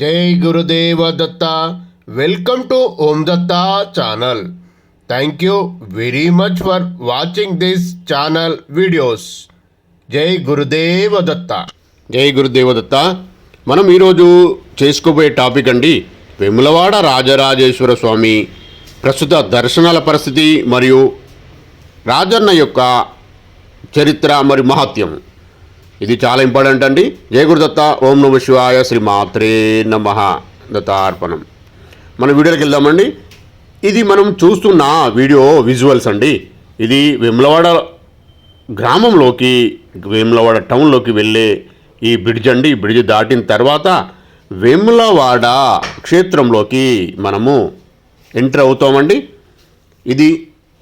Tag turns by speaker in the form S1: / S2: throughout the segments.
S1: జై Gurudeva Datta. Welcome to Om Datta channel. Thank you very much for watching this channel videos జై గురుదేవ దత్త.
S2: జై గురుదేవ దత్త. మనం ఈరోజు చేసుకోబోయే టాపిక్ అండి వెములవాడ రాజరాజేశ్వర స్వామి ప్రస్తుత దర్శనాల పరిస్థితి మరియు రాజన్న యొక్క చరిత్ర మరియు మహత్యం. ఇది చాలా ఇంపార్టెంట్ అండి. జయ గురుదత్త ఓం నమ శివాయ శ్రీ మాత్రే నమ. దత్తార్పణం. మన వీడియోకి వెళ్దామండి. ఇది మనం చూస్తున్న వీడియో విజువల్స్ అండి. ఇది వెములవాడ గ్రామంలోకి వేములవాడ టౌన్లోకి వెళ్ళే ఈ బ్రిడ్జ్ అండి. ఈ బ్రిడ్జ్ దాటిన తర్వాత వేములవాడ క్షేత్రంలోకి మనము ఎంటర్ అవుతామండి. ఇది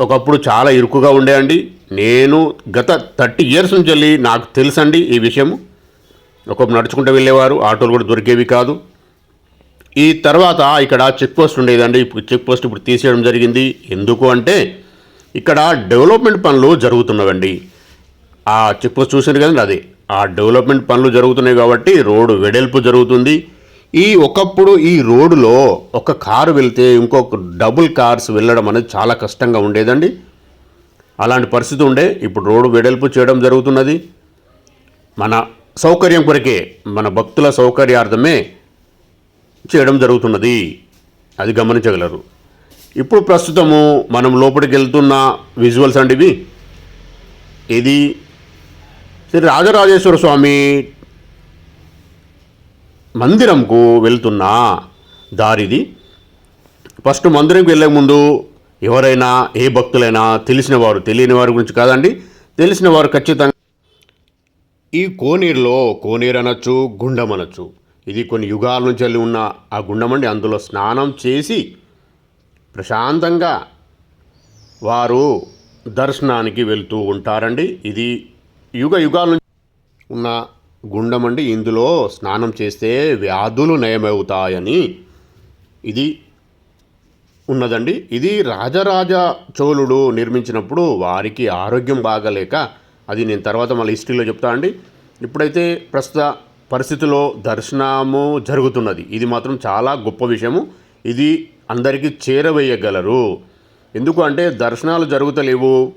S2: ఒకప్పుడు చాలా ఇరుకుగా ఉండేయండి నేను గత థర్టీ ఇయర్స్ నుంచి వెళ్ళి నాకు తెలుసండి ఈ విషయము. ఒకప్పుడు నడుచుకుంటూ వెళ్ళేవారు ఆటోలు కూడా దొరికేవి కాదు. ఈ తర్వాత ఇక్కడ చెక్ పోస్ట్ ఉండేదండి. ఇప్పుడు చెక్ పోస్ట్ ఇప్పుడు తీసేయడం జరిగింది. ఎందుకు అంటే ఇక్కడ డెవలప్మెంట్ పనులు జరుగుతున్నవండి. ఆ చెక్ పోస్ట్ చూసారు కదండి అదే. ఆ డెవలప్మెంట్ పనులు జరుగుతున్నాయి కాబట్టి రోడ్డు వెడల్పు జరుగుతుంది. ఈ ఒకప్పుడు ఈ రోడ్డులో ఒక కారు వెళ్తే ఇంకొక డబుల్ కార్స్ వెళ్ళడం అనేది చాలా కష్టంగా ఉండేదండి. అలాంటి పరిస్థితి ఉండే. ఇప్పుడు రోడ్డు వెడల్పు చేయడం జరుగుతున్నది. మన సౌకర్యం కొరకే మన భక్తుల సౌకర్యార్థమే చేయడం జరుగుతున్నది. అది గమనించగలరు. ఇప్పుడు ప్రస్తుతము మనం లోపలికి వెళ్తున్న విజువల్స్ అండి ఇవి. ఇది శ్రీ రాజరాజేశ్వర స్వామి మందిరంకు వెళ్తున్న. దారిది. ఫస్ట్ మందిరంకి వెళ్ళే ముందు ఎవరైనా ఏ భక్తులైనా తెలిసిన వారు తెలియని వారి గురించి కాదండి. తెలిసిన వారు ఖచ్చితంగా ఈ కోనేరులో కోనేరు అనొచ్చు గుండం అనొచ్చు. ఇది కొన్ని యుగాల నుంచి వెళ్ళి ఉన్న ఆ గుండం అండి. అందులో స్నానం చేసి ప్రశాంతంగా వారు దర్శనానికి వెళ్తూ ఉంటారండి. ఇది యుగ యుగాల నుంచి ఉన్న గుండమండి అండి ఇందులో స్నానం చేస్తే వ్యాధులు నయమవుతాయని ఇది ఉన్నదండి. ఇది రాజరాజ చోళుడు నిర్మించినప్పుడు వారికి ఆరోగ్యం బాగలేక అది నేను తర్వాత మళ్ళీ హిస్టరీలో చెప్తా అండి. ఇప్పుడైతే ప్రస్తుత పరిస్థితిలో దర్శనము జరుగుతున్నది. ఇది మాత్రం చాలా గొప్ప విషయము. ఇది అందరికీ చేరవేయగలరు. ఎందుకు అంటే దర్శనాలు జరుగుతలేవు.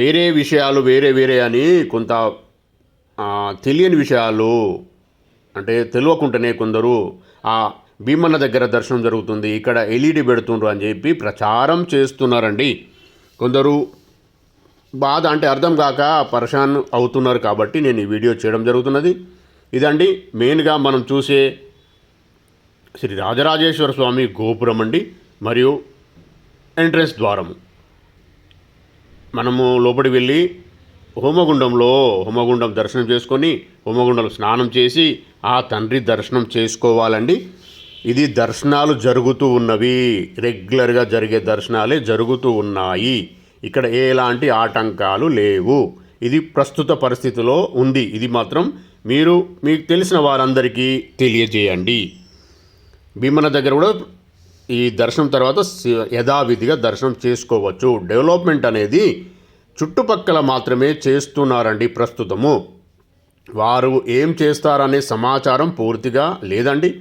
S2: వేరే విషయాలు వేరే వేరే అని కొంత తెలియని విషయాలు అంటే తెలియకుండానే కొందరు ఆ భీమన్న దగ్గర దర్శనం జరుగుతుంది ఇక్కడ ఎల్ఈడి పెడుతుండ్రు అని చెప్పి ప్రచారం చేస్తున్నారండి. కొందరు బాధ అంటే అర్థం కాక పరేషాన్ అవుతున్నారు కాబట్టి నేను ఈ వీడియో చేయడం జరుగుతున్నది. ఇదండి మెయిన్గా మనం చూసే శ్రీ రాజరాజేశ్వర స్వామి గోపురం అండి మరియు ఎంట్రన్స్ ద్వారము. మనము లోపలికి వెళ్ళి హోమగుండంలో హోమగుండం దర్శనం చేసుకొని హోమగుండంలో స్నానం చేసి ఆ తండ్రి దర్శనం చేసుకోవాలండి. ఇది దర్శనాలు జరుగుతూ ఉన్నవి. రెగ్యులర్గా జరిగే దర్శనాలే జరుగుతూ ఉన్నాయి. ఇక్కడ ఎలాంటి ఆటంకాలు లేవు. ఇది ప్రస్తుత పరిస్థితిలో ఉంది. ఇది మాత్రం మీరు మీకు తెలిసిన వారందరికీ తెలియజేయండి. భీమన దగ్గర కూడా ఈ దర్శనం తర్వాత యథావిధిగా దర్శనం చేసుకోవచ్చు. డెవలప్మెంట్ అనేది చుట్టుపక్కల మాత్రమే చేస్తున్నారండి ప్రస్తుతము. వారు ఏం చేస్తారనే సమాచారం పూర్తిగా లేదండి.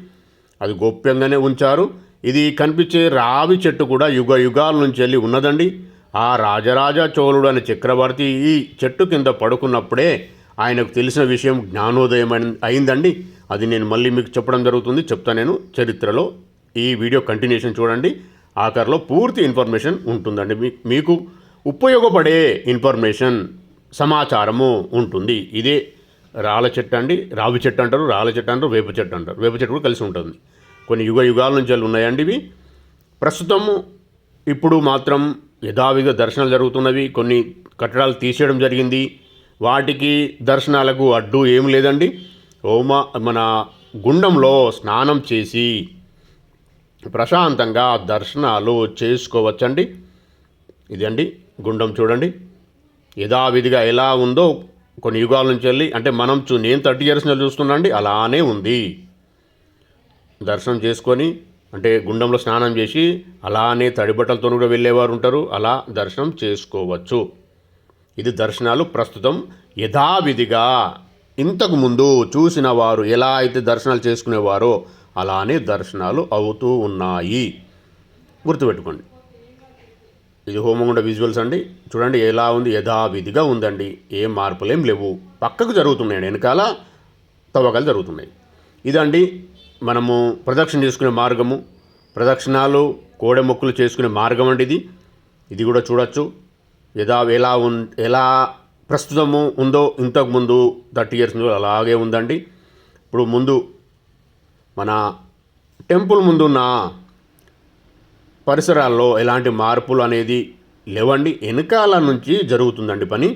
S2: అది గోప్యంగానే ఉంచారు. ఇది కనిపించే రావి చెట్టు కూడా యుగ యుగాల నుంచి వెళ్ళి ఉన్నదండి. ఆ రాజరాజ చోళుడు అనే చక్రవర్తి ఈ చెట్టు కింద పడుకున్నప్పుడే ఆయనకు తెలిసిన విషయం జ్ఞానోదయం అయిందండి. అది నేను మళ్ళీ మీకు చెప్పడం జరుగుతుంది. చెప్తా నేను చరిత్రలో ఈ వీడియో కంటిన్యూషన్ చూడండి. ఆఖరిలో పూర్తి ఇన్ఫర్మేషన్ ఉంటుందండి. మీకు ఉపయోగపడే ఇన్ఫర్మేషన్ సమాచారము ఉంటుంది. ఇదే రాళ్ళ చెట్టు అండి. రావి చెట్టు అంటారు రాళ్ళ చెట్టు అంటారు వేప చెట్టు అంటారు. వేప చెట్టు కూడా కలిసి ఉంటుంది. కొన్ని యుగ యుగాల నుంచి వెళ్ళి ఉన్నాయండి ఇవి. ప్రస్తుతము ఇప్పుడు మాత్రం యథావిధిగా దర్శనాలు జరుగుతున్నవి. కొన్ని కట్టడాలు తీసేయడం జరిగింది. వాటికి దర్శనాలకు అడ్డు ఏం లేదండి. ఓమా మన గుండంలో స్నానం చేసి ప్రశాంతంగా దర్శనాలు చేసుకోవచ్చండి. ఇదండి గుండం చూడండి. యథావిధిగా ఎలా ఉందో కొన్ని యుగాల నుంచి వెళ్ళి అంటే మనం చూ నేను థర్టీ ఇయర్స్ నుంచి చూస్తున్నాండి అలానే ఉంది. దర్శనం చేసుకొని అంటే గుండంలో స్నానం చేసి అలానే తడిబట్టలతో కూడా వెళ్ళేవారు ఉంటారు అలా దర్శనం చేసుకోవచ్చు. ఇది దర్శనాలు ప్రస్తుతం యథావిధిగా ఇంతకు ముందు చూసిన వారు ఎలా అయితే దర్శనాలు చేసుకునేవారో అలానే దర్శనాలు అవుతూ ఉన్నాయి. గుర్తుపెట్టుకోండి. ఇది హోమగుండ విజువల్స్ అండి. చూడండి ఎలా ఉంది యథావిధిగా ఉందండి. ఏ మార్పులేం లేవు. పక్కకు జరుగుతున్నాయండి. వెనకాల తవ్వకాలు జరుగుతున్నాయి. ఇదండి మనము ప్రదక్షిణ చేసుకునే మార్గము. ప్రదక్షిణాలు కోడె మొక్కులు చేసుకునే మార్గం అండి ఇది. ఇది కూడా చూడొచ్చు. యథా ఎలా ఉన్ ఎలా ప్రస్తుతము ఉందో ఇంతకు ముందు థర్టీ ఇయర్స్ అలాగే ఉందండి. ఇప్పుడు ముందు మన టెంపుల్ ముందున్న పరిసరాల్లో ఎలాంటి మార్పులు అనేది లేవండి. వెనకాల నుంచి జరుగుతుందండి పని.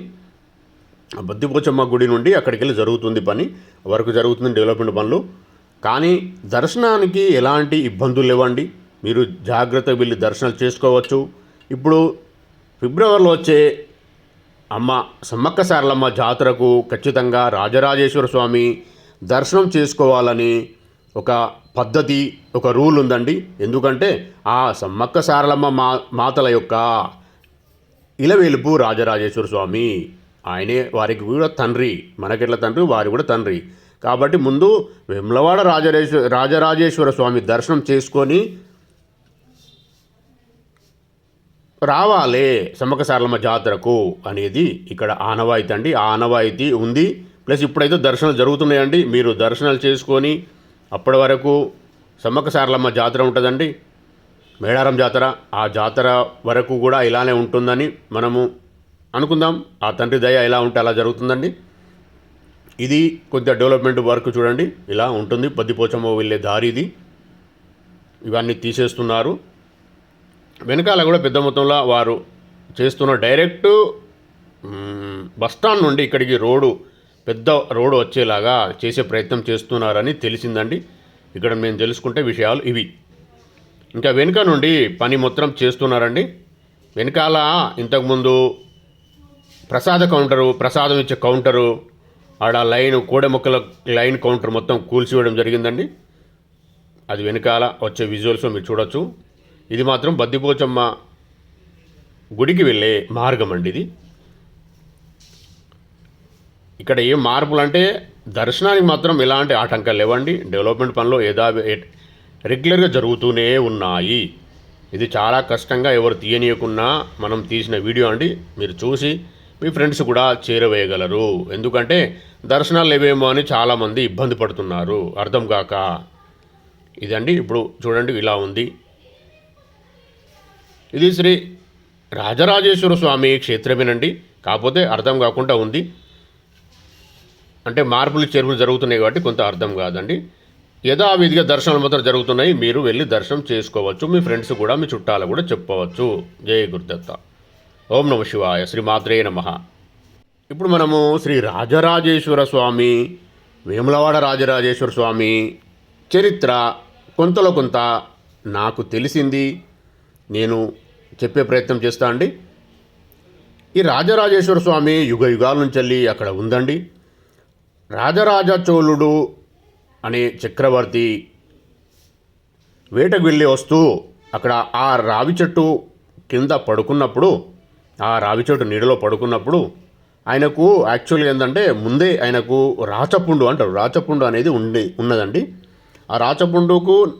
S2: ఆ బద్దిపోచమ్మ గుడి నుండి అక్కడికి వెళ్ళి జరుగుతుంది పని. వరకు జరుగుతుంది డెవలప్మెంట్ పనులు. కానీ దర్శనానికి ఎలాంటి ఇబ్బందులు లేవండి. మీరు జాగ్రత్తగా వెళ్ళి దర్శనాలు చేసుకోవచ్చు. ఇప్పుడు ఫిబ్రవరిలో వచ్చే అమ్మ సమ్మక్క సారలమ్మ జాతరకు ఖచ్చితంగా రాజరాజేశ్వర స్వామి దర్శనం చేసుకోవాలని ఒక పద్ధతి ఒక రూల్ ఉందండి. ఎందుకంటే ఆ సమ్మక్క సారలమ్మ మా మాతల యొక్క ఇలవేలుపు రాజరాజేశ్వర స్వామి ఆయనే వారికి కూడా తండ్రి మనకెట్ల తండ్రి వారి కూడా తండ్రి. కాబట్టి ముందు వెమ్లవాడ రాజరాజేశ్వర రాజరాజేశ్వర స్వామి దర్శనం చేసుకొని రావాలే సమ్మక్క సారలమ్మ జాతరకు అనేది ఇక్కడ ఆనవాయితీ అండి. ఆ ఆనవాయితీ ఉంది. ప్లస్ ఇప్పుడైతే దర్శనాలు జరుగుతున్నాయండి. మీరు దర్శనాలు చేసుకొని అప్పటి వరకు సమ్మక్క సారలమ్మ జాతర ఉంటుందండి. మేడారం జాతర ఆ జాతర వరకు కూడా ఇలానే ఉంటుందని మనము అనుకుందాం. ఆ తండ్రి దయ ఎలా ఉంటే అలా జరుగుతుందండి. ఇది కొద్దిగా డెవలప్మెంట్ వర్క్ చూడండి. ఇలా ఉంటుంది. పద్దిపోచమ్మ వెళ్ళే దారి ఇది. ఇవన్నీ తీసేస్తున్నారు. వెనకాల కూడా పెద్ద మొత్తంలో వారు చేస్తున్న డైరెక్ట్ బస్టాండ్ బస్ స్టాండ్ నుండి ఇక్కడికి రోడ్డు పెద్ద రోడ్డు వచ్చేలాగా చేసే ప్రయత్నం చేస్తున్నారని తెలిసిందండి. ఇక్కడ మేము తెలుసుకుంటే విషయాలు ఇవి. ఇంకా వెనుక నుండి పని మొత్తం చేస్తున్నారండి. వెనకాల ఇంతకుముందు ప్రసాద కౌంటరు ప్రసాదం ఇచ్చే కౌంటరు ఆడ లైన్ కోడె మొక్కల లైన్ కౌంటర్ మొత్తం కూల్చివేయడం జరిగిందండి. అది వెనకాల వచ్చే విజువల్స్ మీరు చూడొచ్చు. ఇది మాత్రం బద్దిపోచమ్మ గుడికి వెళ్ళే మార్గం అండి ఇది. ఇక్కడ ఏం మార్పులు అంటే దర్శనానికి మాత్రం ఎలాంటి ఆటంకాలు లేవండి. డెవలప్మెంట్ పనులు ఏదా రెగ్యులర్గా జరుగుతూనే ఉన్నాయి. ఇది చాలా కష్టంగా ఎవరు తీయనీయకున్నా మనం తీసిన వీడియో అండి. మీరు చూసి మీ ఫ్రెండ్స్ కూడా చేరవేయగలరు. ఎందుకంటే దర్శనాలు లేవేమో అని చాలామంది ఇబ్బంది పడుతున్నారు. అర్థం కాక. ఇదండి. ఇప్పుడు చూడండి ఇలా ఉంది. ఇది శ్రీ రాజరాజేశ్వర స్వామి క్షేత్రమేనండి. కాకపోతే అర్థం కాకుండా ఉంది. అంటే మార్పులు చేర్పులు జరుగుతున్నాయి కాబట్టి కొంత అర్థం కాదండి. యథావిధిగా దర్శనాలు మాత్రం జరుగుతున్నాయి. మీరు వెళ్ళి దర్శనం చేసుకోవచ్చు. మీ ఫ్రెండ్స్ కూడా మీ చుట్టాలు కూడా చెప్పవచ్చు. జయ గురుదత్త. ఓం నమ శివాయ. శ్రీ మాత్రే నమ. ఇప్పుడు మనము శ్రీ రాజరాజేశ్వర స్వామి వేములవాడ రాజరాజేశ్వర స్వామి చరిత్ర కొంతలో కొంత నాకు తెలిసింది. నేను చెప్పే ప్రయత్నం చేస్తా అండి. ఈ రాజరాజేశ్వర స్వామి యుగ యుగాల నుంచి వెళ్ళి అక్కడ ఉందండి. రాజరాజ చోళుడు అనే చక్రవర్తి వేటకు వెళ్ళి వస్తూ అక్కడ ఆ రావి చెట్టు కింద పడుకున్నప్పుడు ఆ రావి చెట్టు నీడలో పడుకున్నప్పుడు ఆయనకు యాక్చువల్గా ఏంటంటే ముందే ఆయనకు రాచపుండు అంటారు. రాచపుండు అనేది ఉండి ఉన్నదండి. ఆ రాచపుండుకు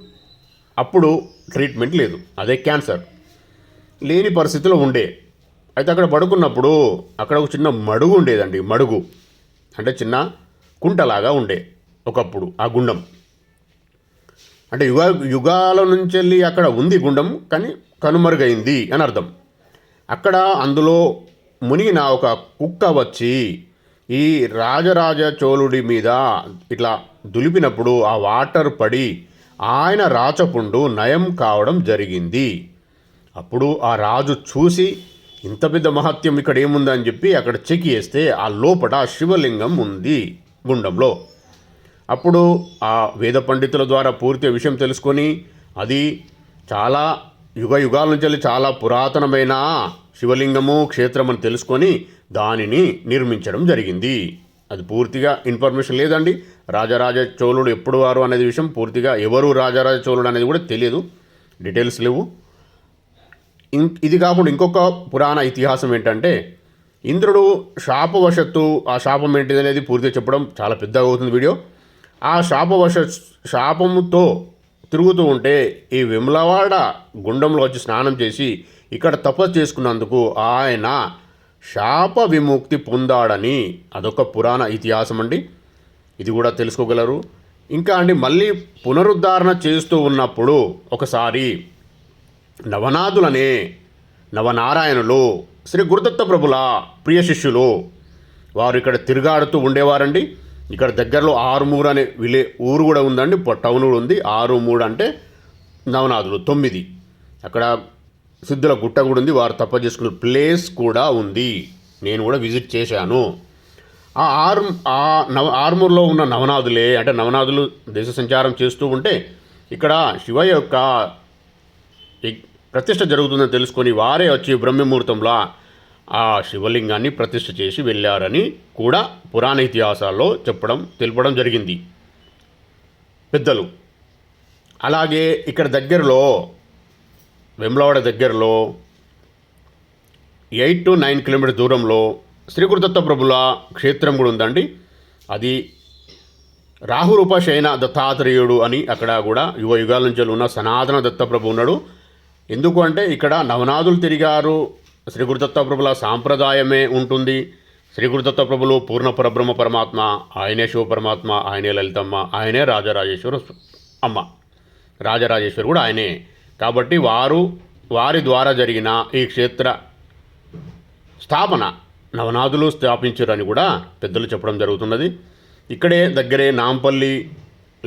S2: అప్పుడు ట్రీట్మెంట్ లేదు. అదే క్యాన్సర్ లేని పరిస్థితిలో ఉండే. అయితే అక్కడ పడుకున్నప్పుడు అక్కడ ఒక చిన్న మడుగు ఉండేదండి. మడుగు. అంటే చిన్న కుంటలాగా ఉండే ఒకప్పుడు ఆ గుండం. అంటే యుగ యుగాల నుంచి వెళ్ళి అక్కడ ఉంది గుండం కానీ కనుమరుగైంది అని అర్థం. అక్కడ అందులో మునిగిన ఒక కుక్క వచ్చి ఈ రాజరాజ చోళుడి మీద ఇట్లా దులిపినప్పుడు ఆ వాటర్ పడి ఆయన రాచపుండు నయం కావడం జరిగింది. అప్పుడు ఆ రాజు చూసి ఇంత పెద్ద మహత్యం ఇక్కడ ఏముందని చెప్పి అక్కడ చెక్ చేస్తే ఆ లోపట శివలింగం ఉంది. గుండంలో. అప్పుడు ఆ వేద పండితుల ద్వారా పూర్తి విషయం తెలుసుకొని అది చాలా యుగ యుగాల నుంచి చాలా పురాతనమైన శివలింగము క్షేత్రం అని తెలుసుకొని దానిని నిర్మించడం జరిగింది. అది పూర్తిగా ఇన్ఫర్మేషన్ లేదండి. రాజరాజ చోళుడు ఎప్పుడు వారు అనేది విషయం పూర్తిగా ఎవరు రాజరాజ చోళుడు అనేది కూడా తెలియదు. డీటెయిల్స్ లేవు. ఇది కాకుండా ఇంకొక పురాణ ఇతిహాసం ఏంటంటే ఇంద్రుడు శాపవశత్తు ఆ శాపం ఏంటిది అనేది పూర్తిగా చెప్పడం చాలా పెద్దగా అవుతుంది వీడియో. ఆ శాపవశ శాపముతో తిరుగుతూ ఉంటే ఈ విమలవాడ గుండంలో వచ్చి స్నానం చేసి ఇక్కడ తపస్సు చేసుకున్నందుకు ఆయన శాప విముక్తి పొందాడని అదొక పురాణ ఇతిహాసం అండి. ఇది కూడా తెలుసుకోగలరు. ఇంకా అండి మళ్ళీ పునరుద్ధరణ చేస్తూ ఉన్నప్పుడు ఒకసారి నవనాథులనే నవనారాయణులు శ్రీ గురుదత్త ప్రభుల ప్రియ శిష్యులు. వారు ఇక్కడ తిరుగాడుతూ ఉండేవారండి. ఇక్కడ దగ్గరలో ఆరుమూరు అనే విలే ఊరు కూడా ఉందండి. టౌన్ కూడా ఉంది. ఆరు మూడు అంటే నవనాథులు తొమ్మిది. అక్కడ సిద్ధుల గుట్ట కూడా ఉంది. వారు తప్ప చేసుకున్న ప్లేస్ కూడా ఉంది. నేను కూడా విజిట్ చేశాను. ఆ ఆరు ఆ నవ ఆరుమూరులో ఉన్న నవనాథులే అంటే నవనాథులు దేశ సంచారం చేస్తూ ఉంటే ఇక్కడ శివ యొక్క ప్రతిష్ట జరుగుతుందని తెలుసుకొని వారే వచ్చి బ్రహ్మముహూర్తంలో ఆ శివలింగాన్ని ప్రతిష్ఠ చేసి వెళ్ళారని కూడా పురాణ ఇతిహాసాల్లో చెప్పడం తెలపడం జరిగింది. పెద్దలు. అలాగే ఇక్కడ దగ్గరలో వెమ్లవాడ దగ్గరలో ఎయిట్ టు నైన్ కిలోమీటర్ దూరంలో శ్రీకృతత్వ ప్రభుల క్షేత్రం కూడా ఉందండి. అది రాహురూప శయన దత్తాత్రేయుడు అని అక్కడ కూడా యుగ యుగాల నుంచి ఉన్న సనాతన దత్తప్రభు ఉన్నాడు. ఎందుకు అంటే ఇక్కడ నవనాథులు తిరిగారు. శ్రీ గురుదత్త ప్రభుల సాంప్రదాయమే ఉంటుంది. శ్రీ గురుదత్త ప్రభులు పూర్ణ పరబ్రహ్మ పరమాత్మ ఆయనే శివ పరమాత్మ ఆయనే లలితమ్మ ఆయనే రాజరాజేశ్వర అమ్మ. రాజరాజేశ్వరి కూడా ఆయనే. కాబట్టి వారు వారి ద్వారా జరిగిన ఈ క్షేత్ర స్థాపన నవనాథులు స్థాపించారని కూడా పెద్దలు చెప్పడం జరుగుతున్నది. ఇక్కడే దగ్గరే నాంపల్లి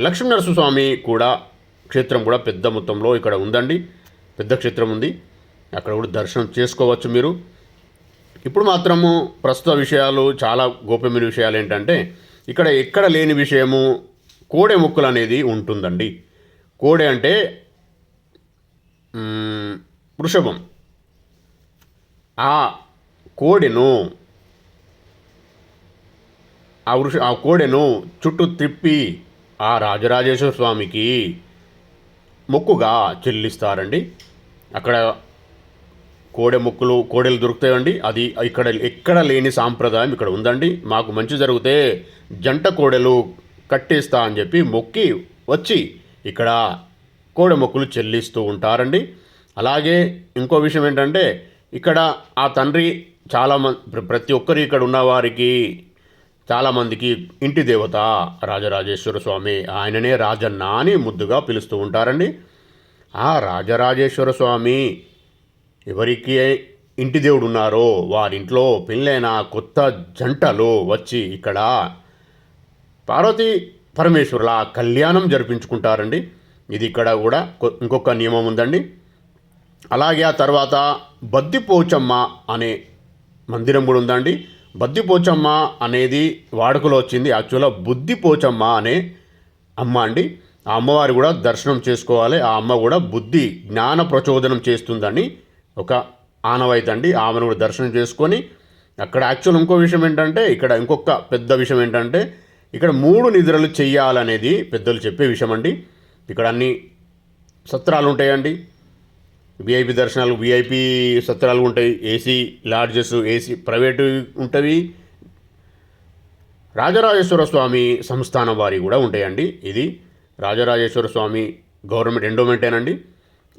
S2: లక్ష్మీనరసింహస్వామి కూడా క్షేత్రం కూడా పెద్ద మొత్తంలో ఇక్కడ ఉందండి. పెద్ద క్షేత్రం ఉంది. అక్కడ కూడా దర్శనం చేసుకోవచ్చు మీరు. ఇప్పుడు మాత్రము ప్రస్తుత విషయాలు చాలా గోప్యమైన విషయాలు ఏంటంటే ఇక్కడ ఎక్కడ లేని విషయము కోడె ముక్కులు అనేది ఉంటుందండి. కోడె అంటే వృషభం. ఆ కోడెను ఆ వృష ఆ కోడెను చుట్టూ తిప్పి ఆ రాజరాజేశ్వర స్వామికి మొక్కుగా చెల్లిస్తారండి. అక్కడ కోడె మొక్కులు కోడెలు దొరుకుతాయండి. అది ఇక్కడ ఎక్కడ లేని సాంప్రదాయం ఇక్కడ ఉందండి. మాకు మంచి జరిగితే జంట కోడెలు కట్టేస్తా అని చెప్పి మొక్కి వచ్చి ఇక్కడ కోడె మొక్కులు చెల్లిస్తూ ఉంటారండి. అలాగే ఇంకో విషయం ఏంటంటే ఇక్కడ ఆ తండ్రి చాలా మంది ప్రతి ఒక్కరు ఇక్కడ ఉన్నవారికి చాలామందికి ఇంటి దేవత రాజరాజేశ్వర స్వామి ఆయననే రాజన్న అని ముద్దుగా పిలుస్తూ ఉంటారండి. ఆ రాజరాజేశ్వర స్వామి ఎవరికి ఇంటి దేవుడు ఉన్నారో వారింట్లో పెళ్ళైన కొత్త జంటలు వచ్చి ఇక్కడ పార్వతీ పరమేశ్వరుల కళ్యాణం జరిపించుకుంటారండి. ఇది ఇక్కడ కూడా ఇంకొక నియమం ఉందండి. అలాగే ఆ తర్వాత బద్దిపోచమ్మ అనే మందిరం కూడా ఉందండి. బద్దిపోచమ్మ అనేది వాడుకలో వచ్చింది. యాక్చువల్గా బుద్ధిపోచమ్మ అనే అమ్మ అండి. ఆ అమ్మవారి కూడా దర్శనం చేసుకోవాలి. ఆ అమ్మ కూడా బుద్ధి జ్ఞాన ప్రచోదనం చేస్తుందని ఒక ఆనవాయితీ అండి. ఆమెను కూడా దర్శనం చేసుకొని అక్కడ యాక్చువల్ ఇంకో విషయం ఏంటంటే ఇక్కడ ఇంకొక పెద్ద విషయం ఏంటంటే ఇక్కడ మూడు నిద్రలు చేయాలనేది పెద్దలు చెప్పే విషయం అండి. ఇక్కడ అన్ని సత్రాలు ఉంటాయండి. విఐపి దర్శనాలు విఐపి సత్రాలు ఉంటాయి. ఏసీ లాడ్జెస్ ఏసీ ప్రైవేటు ఉంటవి. రాజరాజేశ్వర స్వామి సంస్థానం వారి కూడా ఉంటాయండి ఇది. రాజరాజేశ్వర స్వామి గవర్నమెంట్ ఎండోమెంటేనండి.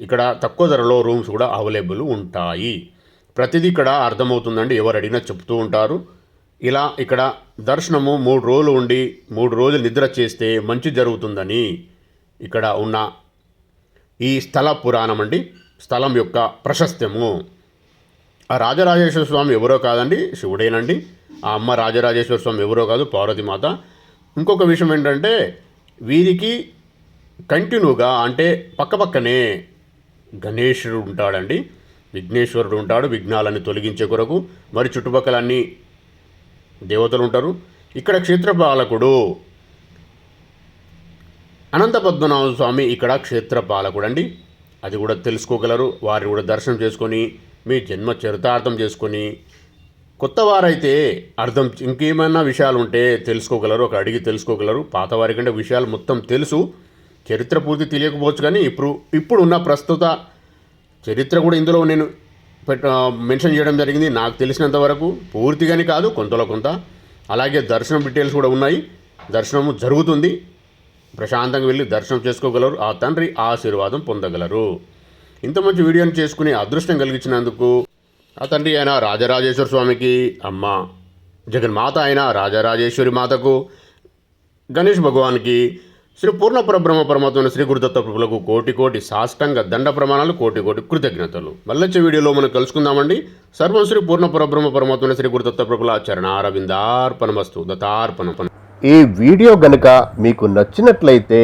S2: ఇక్కడ తక్కువ ధరలో రూమ్స్ కూడా అవైలబుల్ ఉంటాయి. ప్రతిదీ ఇక్కడ అర్థమవుతుందండి. ఎవరు అడిగినా చెప్తూ ఉంటారు. ఇలా ఇక్కడ దర్శనము మూడు రోజులు ఉండి మూడు రోజులు నిద్ర చేస్తే మంచి జరుగుతుందని ఇక్కడ ఉన్న ఈ స్థల పురాణం అండి. స్థలం యొక్క ప్రశస్త్యము ఆ రాజరాజేశ్వర స్వామి ఎవరో కాదండి? శివుడేనండి. ఆ అమ్మ రాజరాజేశ్వర స్వామి ఎవరో కాదు? పార్వతీమాత. ఇంకొక విషయం ఏంటంటే వీరికి కంటిన్యూగా అంటే పక్కపక్కనే గణేశుడు ఉంటాడండి. విఘ్నేశ్వరుడు ఉంటాడు విఘ్నాలన్నీ తొలగించే కొరకు. మరి చుట్టుపక్కల అన్ని దేవతలు ఉంటారు. ఇక్కడ క్షేత్రపాలకుడు అనంత పద్మనాభ స్వామి ఇక్కడ క్షేత్రపాలకుడు అండి అది కూడా తెలుసుకోగలరు. వారిని కూడా దర్శనం చేసుకొని మీ జన్మ చరితార్థం చేసుకొని కొత్త వారైతే అర్థం ఇంకేమైనా విషయాలు ఉంటే తెలుసుకోగలరు ఒక అడిగి తెలుసుకోగలరు. పాతవారి కంటే విషయాలు మొత్తం తెలుసు. చరిత్ర పూర్తి తెలియకపోవచ్చు కానీ ఇప్పుడు ఇప్పుడు ఉన్న ప్రస్తుత చరిత్ర కూడా ఇందులో నేను పెట్ట మెన్షన్ చేయడం జరిగింది. నాకు తెలిసినంత వరకు పూర్తిగానే కాదు కొంతలో కొంత. అలాగే దర్శనం డీటెయిల్స్ కూడా ఉన్నాయి. దర్శనము జరుగుతుంది. ప్రశాంతంగా వెళ్ళి దర్శనం చేసుకోగలరు. ఆ తండ్రి ఆశీర్వాదం పొందగలరు. ఇంత మంచి వీడియోని చేసుకునే అదృష్టం కలిగించినందుకు ఆ తండ్రి అయిన రాజరాజేశ్వర స్వామికి అమ్మ జగన్మాత అయిన రాజరాజేశ్వరి మాతకు గణేష్ భగవాన్కి శ్రీ పూర్ణ పరబ్రహ్మ పరమాత్మ శ్రీ గురుదత్త ప్రభులకు కోటి కోటి సాష్టంగ దండ ప్రమాణాలు కోటి కోటి కృతజ్ఞతలు. మళ్ళొచ్చే వీడియోలో మనం కలుసుకుందామండి. సర్వం శ్రీ పూర్ణ పరబ్రహ్మ పరమాత్మ శ్రీ గురుదత్త ప్రభుల చరణారవిందార్పణమస్తు దత్తార్పణ.
S1: ఈ వీడియో గనుక మీకు నచ్చినట్లయితే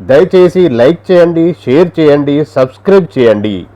S1: దయచేసి లైక్ చేయండి షేర్ చేయండి సబ్స్క్రైబ్ చేయండి.